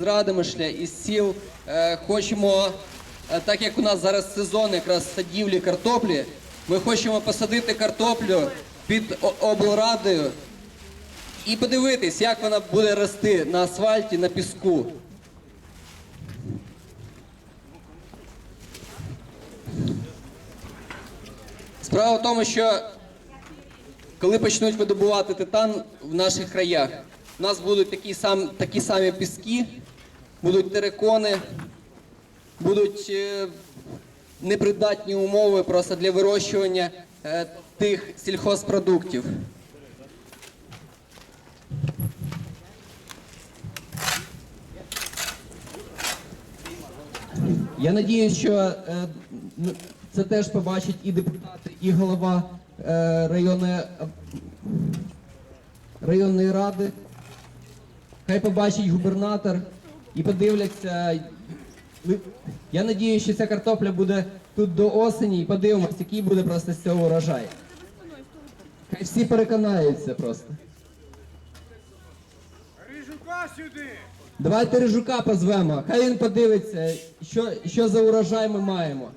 з Радомишля, із сіл. Е, Хочемо, е, так як у нас зараз сезон якраз садівлі картоплі, ми хочемо посадити картоплю під облрадою і подивитись, як вона буде рости на асфальті, на піску. Справа в тому, що коли почнуть видобувати титан в наших краях, у нас будуть такі, сам, такі самі піски, будуть терикони, будуть е, непридатні умови просто для вирощування е, тих сільхозпродуктів. Я надіюсь, що е, це теж побачать і депутати, і голова районної, районної ради. Хай побачить губернатор і подивляться. Я надіюсь, що ця картопля буде тут до осені і подивимось, який буде просто з цього урожай. Хай всі переконаються просто. Рижука сюди! Давайте Рижука позвемо, хай він подивиться, що, що за урожай ми маємо.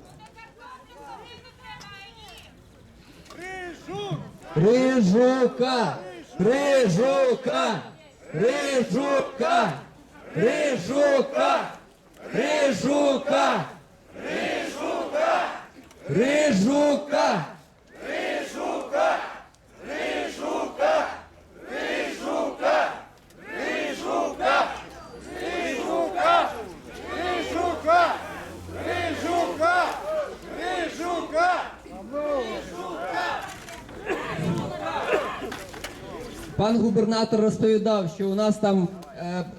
Рижук! Рижука! Рижука! Рижука! Рижука! Рижука! Рижука! Рижука! Рижука! Рижука! Рижука! Пан губернатор розповідав, що у нас там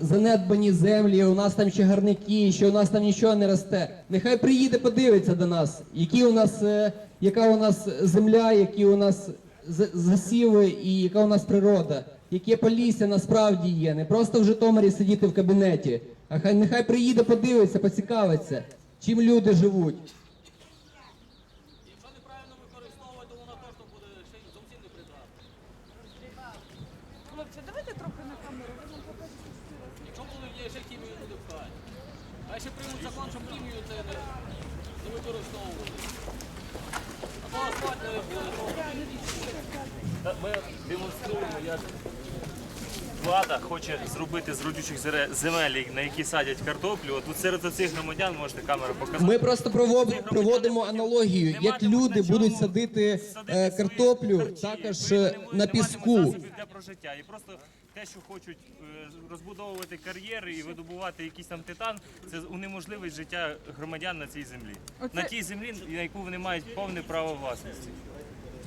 занедбані землі, у нас там чагарники, що у нас там нічого не росте. Нехай приїде, подивиться до нас, які у нас, е, яка у нас земля, які у нас засіви і яка у нас природа, яке полісся насправді є. Не просто в Житомирі сидіти в кабінеті, а хай нехай приїде, подивиться, поцікавиться, чим люди живуть. Якщо неправильно використовувати, то воно точно буде ще й зовсім не придатне. Хлопці, давайте трохи на камеру, ви нам покажете. Якщо були є ще хімію буде вкають. А ще приймуть закон, щоб хімію це не, не використовували. А то асфальт не. Ми демонструємо, як влада хоче зробити з родючих зере- земель, на які садять картоплю. От тут серед цих громадян можете камеру показати. Ми просто провод- проводимо аналогію, як люди будуть садити е, картоплю також е, на піску. засобів для прожиття. І просто те, що хочуть е, розбудовувати кар'єри і видобувати якийсь там титан, це унеможливить життя громадян на цій землі. Оце- На тій землі, на яку вони мають повне право власності.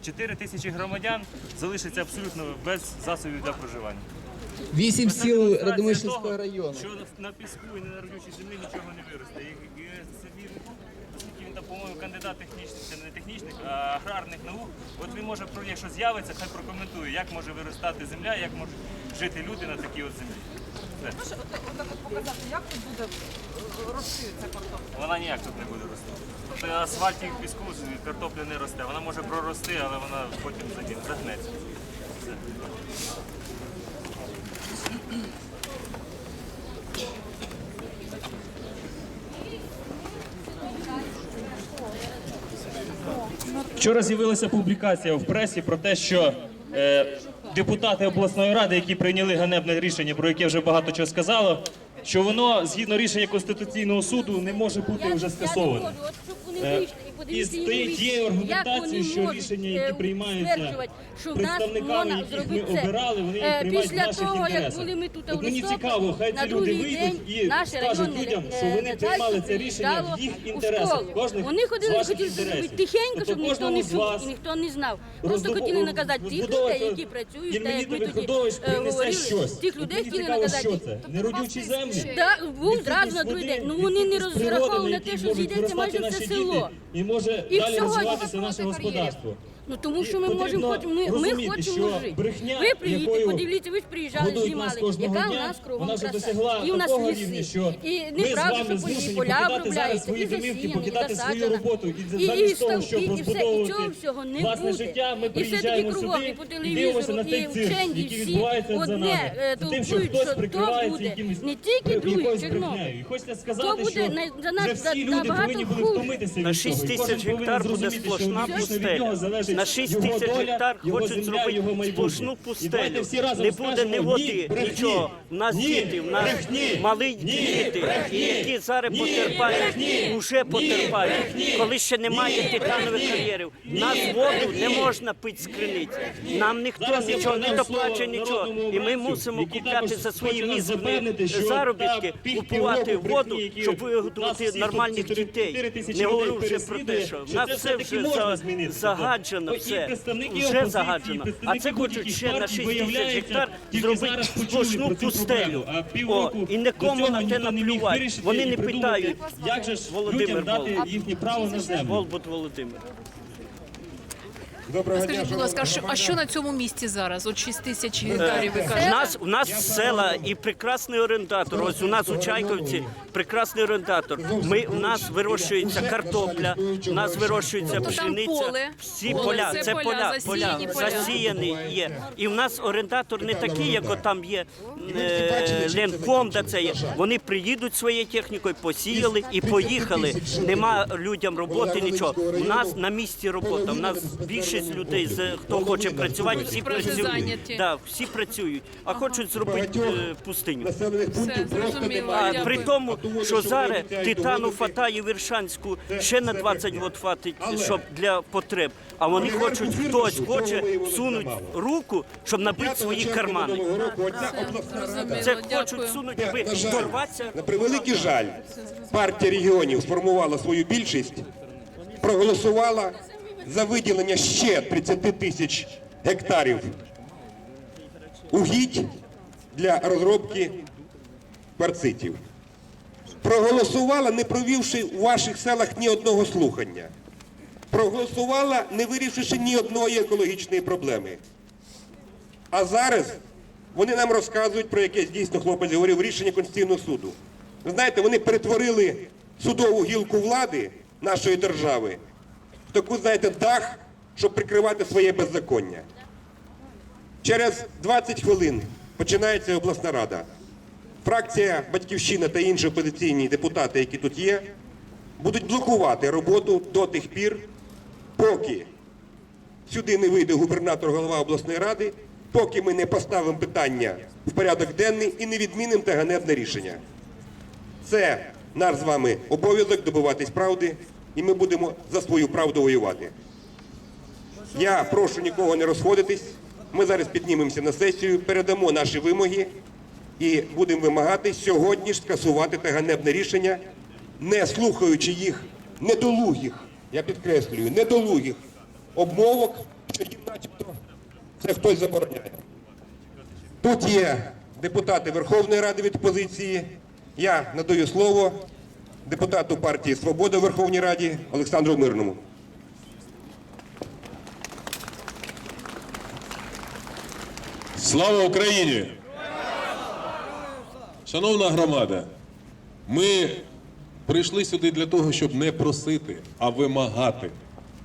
4 тисячі громадян залишаться абсолютно без засобів для проживання. Вісім Це сіл Радомишльського району. Що на піску і на родючій землі нічого не виросте. І, і собі, оскільки він по-моєму, кандидат технічних, це не технічних, а аграрних наук, от він може, про- якщо з'явиться, хай прокоментує, як може виростати земля, як можуть жити люди на такій от землі. Все. Можеш отак от, от показати, як тут буде е, рости ця картопля? Вона ніяк тут не буде рости. Тобто асфальт і в піску картопля не росте. Вона може прорости, але вона потім загнеться. Все. Вчора з'явилася публікація в пресі про те, що е, депутати обласної ради, які прийняли ганебне рішення, про яке вже багато чого сказало, що воно згідно рішення Конституційного суду не може бути вже скасоване. Е, І тією аргументацією, що рішення, які приймаються представниками, яких ми обирали, вони їх приймають в наших інтересах. От мені цікаво, хай ці люди вийдуть і скажуть людям, е, що вони приймали це рішення в їх інтересах. Кожних Вони ходили, хотіли зробити тихенько, Тобто щоб ніхто не чув і ніхто не знав. Просто хотіли наказати тих людей, які працюють, так як ми тоді Виходович е, принесе говорили, тих людей хотіли наказати. що це? Неродючі землі? Так, був зразу на другий день. Ну вони не розраховували на те, що зійдеться майже все село може і далі розвиватися наше господарство. Ну тому що ми можемо хоч ми, ми хочемо жити. брехня, ви приїдете, подивіться, ви ж приїжджали, знімали, кожного яка у нас кругом краса. і у нас такого ліси, рівня, що і ми з неправда, що змушені поля покидати обробляються, і домівки, засіяні, і свою засаджено. І І- і того, ставки, щоб і все, і цього всього не буде. життя, ми І все таки кругом, і по і дивимося на телевізору, і вчені всі одне нами. е, тим, що толкують, хтось що то прикривається буде не тільки другий Чорнобиль, брехнею. І хочеться то буде на- за нас вже за- всі люди набагато хуже. На 6 тисяч гектар буде сплошна виключно від нього пустеля. На 6 тисяч гектар хочуть зробити сплошну пустелю. Не буде ні води, нічого. У нас діти, у нас малі діти, які зараз потерпають, вже потерпають. Коли ще немає титанових кар'єрів. Нас воду не можна пити з криниці. Нам ніхто нічого не доплачує, нічого. І ми мусимо купляти за свої нас мізерні заробітки, купувати воду, щоб нас всіх нормальних дітей. Не говорю вже про те, що що на все вже можна за- змінити. Загаджено, все вже загаджено. А це хочуть ще на партій, 6 тисяч гектар зробити сплошну пустелю. О, і нікому на те наплювати. Вони не питають. як же ж Володимир людям дати їхнє право на землю. Волбут Володимир. Доброго дня, Скажіть, будь ласка, а що, а що на цьому місці зараз? От 6 тисяч гектарів, ви У кажете. нас, у нас села і прекрасний орендатор. Ось у нас у Чайковці прекрасний орендатор. Ми, у нас вирощується картопля, у нас вирощується Тобто там пшениця. Всі Поле, поля, це це поля, поля, засіяні поля, поля. засіяні є. І в нас орендатор не такий, як там є е, Ленком, да це є. Вони приїдуть своєю технікою, посіяли і поїхали. Нема людям роботи, нічого. У нас на місці робота. У нас більшість людей, з- хто хоче працювати, всі працюють. Да, всі працюють, а хочуть зробити е, пустиню. населених пунктів просто зрозуміло. А немає. при тому, що зараз титану обіцяють фатає Віршанську ще на 20 років хватить, щоб для потреб. А вони хочуть, хтось хоче всунути руку, щоб набити свої кармани. Зрозуміло, Це дякую. хочуть всунути, аби на жаль, дорватися. на превеликий жаль, партія регіонів сформувала свою більшість, проголосувала за виділення ще 30 тисяч гектарів угідь для розробки кварцитів. Проголосувала, не провівши у ваших селах ні одного слухання. Проголосувала, не вирішивши ні одної екологічної проблеми. А зараз вони нам розказують про якесь дійсно хлопець говорив рішення Конституційного суду. Ви знаєте, вони перетворили судову гілку влади нашої держави таку, знаєте, дах, щоб прикривати своє беззаконня. Через 20 хвилин починається обласна рада. Фракція Батьківщина та інші опозиційні депутати, які тут є, будуть блокувати роботу до тих пір, поки сюди не вийде губернатор голова обласної ради, поки ми не поставимо питання в порядок денний і не відмінимо те ганебне рішення. Це наш з вами обов'язок добиватись правди, і ми будемо за свою правду воювати. Я прошу нікого не розходитись. Ми зараз піднімемося на сесію, передамо наші вимоги і будемо вимагати сьогодні ж скасувати те ганебне рішення, не слухаючи їх недолугих, я підкреслюю, недолугих обмовок, що їм начебто це хтось забороняє. Тут є депутати Верховної Ради від опозиції. Я надаю слово депутату партії Свобода в Верховній Раді Олександру Мирному. Слава Україні! Шановна громада, ми прийшли сюди для того, щоб не просити, а вимагати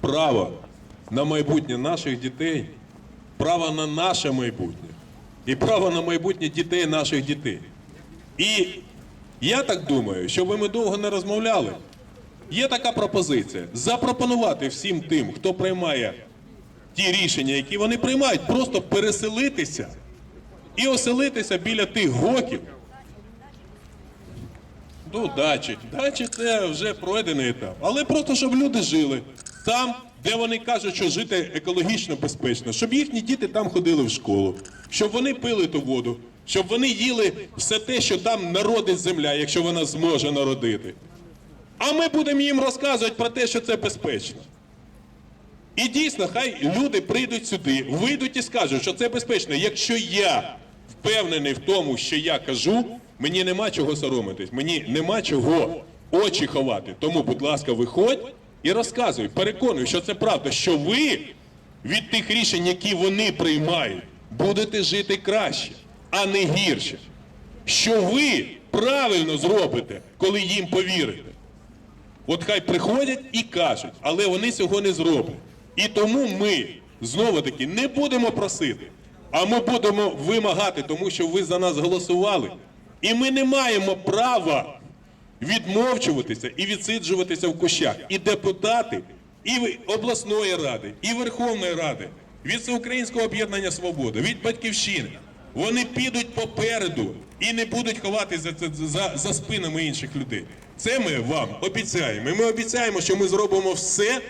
право на майбутнє наших дітей, право на наше майбутнє і право на майбутнє дітей наших дітей. І я так думаю, щоб ми довго не розмовляли, є така пропозиція запропонувати всім тим, хто приймає ті рішення, які вони приймають, просто переселитися і оселитися біля тих гоків. Ну, дачі. Дачі це вже пройдений етап. Але просто щоб люди жили там, де вони кажуть, що жити екологічно безпечно, щоб їхні діти там ходили в школу, щоб вони пили ту воду, щоб вони їли все те, що там народить земля, якщо вона зможе народити. А ми будемо їм розказувати про те, що це безпечно. І дійсно, хай люди прийдуть сюди, вийдуть і скажуть, що це безпечно. Якщо я впевнений в тому, що я кажу, мені нема чого соромитись, мені нема чого очі ховати. Тому, будь ласка, виходь і розказуй, переконуй, що це правда, що ви від тих рішень, які вони приймають, будете жити краще, а не гірше. Що ви правильно зробите, коли їм повірите. От хай приходять і кажуть, але вони цього не зроблять. І тому ми знову таки не будемо просити, а ми будемо вимагати, тому що ви за нас голосували. І ми не маємо права відмовчуватися і відсиджуватися в кущах. І депутати, і обласної ради, і Верховної Ради, від Всеукраїнського об'єднання Свобода, від Батьківщини. Вони підуть попереду і не будуть ховатися за, за, за спинами інших людей. Це ми вам обіцяємо. І ми обіцяємо, що ми зробимо все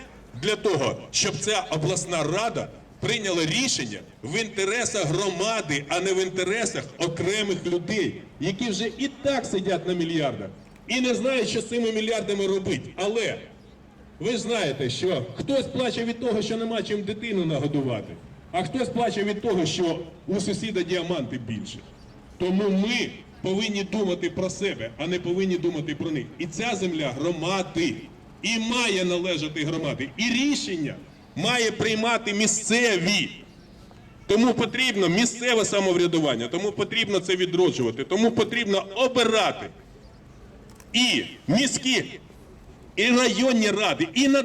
для того, щоб ця обласна рада прийняла рішення в інтересах громади, а не в інтересах окремих людей, які вже і так сидять на мільярдах і не знають, що з цими мільярдами робити. Але ви ж знаєте, що хтось плаче від того, що нема чим дитину нагодувати, а хтось плаче від того, що у сусіда діаманти більше. Тому ми повинні думати про себе, а не повинні думати про них. І ця земля громади. І має належати громади. І рішення має приймати місцеві. Тому потрібно місцеве самоврядування, тому потрібно це відроджувати, тому потрібно обирати і міські, і районні ради, і надавати.